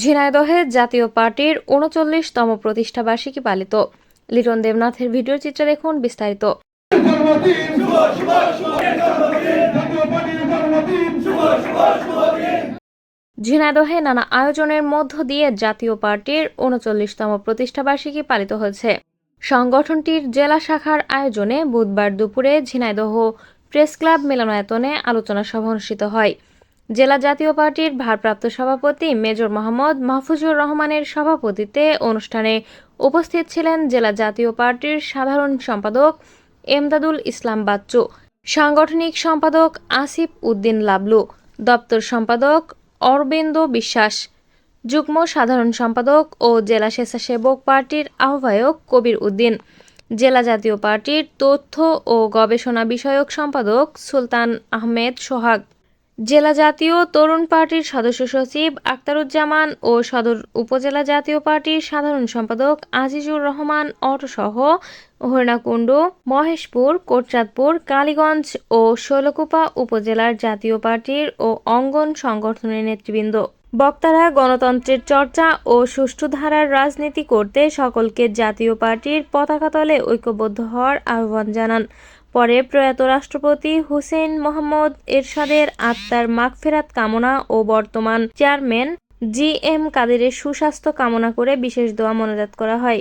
ঝিনাইদহে জাতীয় পার্টির উনচল্লিশতম প্রতিষ্ঠাবার্ষিকী পালিত। লিটন দেবনাথের ভিডিও চিত্রে দেখুন বিস্তারিত। ঝিনাইদহে নানা আয়োজনের মধ্য দিয়ে জাতীয় পার্টির উনচল্লিশতম প্রতিষ্ঠাবার্ষিকী পালিত হয়েছে। সংগঠনটির জেলা শাখার আয়োজনে বুধবার দুপুরে ঝিনাইদহ প্রেস ক্লাব মিলনায়তনে আলোচনা সভা অনুষ্ঠিত হয়। জেলা জাতীয় পার্টির ভারপ্রাপ্ত সভাপতি মেজর মোহাম্মদ মাহফুজুর রহমানের সভাপতিত্বে অনুষ্ঠানে উপস্থিত ছিলেন জেলা জাতীয় পার্টির সাধারণ সম্পাদক এমদাদুল ইসলাম বাচ্চু, সাংগঠনিক সম্পাদক আসিফ উদ্দিন লাবলু, দপ্তর সম্পাদক অরবিন্দ বিশ্বাস, যুগ্ম সাধারণ সম্পাদক ও জেলা স্বেচ্ছাসেবক পার্টির আহ্বায়ক কবির উদ্দিন, জেলা জাতীয় পার্টির তথ্য ও গবেষণা বিষয়ক সম্পাদক সুলতান আহমেদ সোহাগ। জেলা জাতীয় তরুণ পার্টির সদস্য সচিব আক্তারুজ্জামান ও সদর উপজেলা জাতীয় পার্টির সাধারণ সম্পাদক আজিজুর রহমান অটোসহ হরিণাকুণ্ড, মহেশপুর কোটচাঁদপুর কালীগঞ্জ ও শৈলকুপা উপজেলার জাতীয় পার্টির ও অঙ্গন সংগঠনের নেতৃবৃন্দ। বক্তারা গণতন্ত্রের চর্চা ও সুষ্ঠু ধারার রাজনীতি করতে সকলকে জাতীয় পার্টির পতাকা তলে ঐক্যবদ্ধ হওয়ার আহ্বান জানান। পরে প্রয়াত রাষ্ট্রপতি হুসেন মোহাম্মদ এরশাদের আত্মার মাগফেরাত কামনা ও বর্তমান চেয়ারম্যান জি এম কাদেরের সুস্বাস্থ্য কামনা করে বিশেষ দোয়া মনোজাত করা হয়।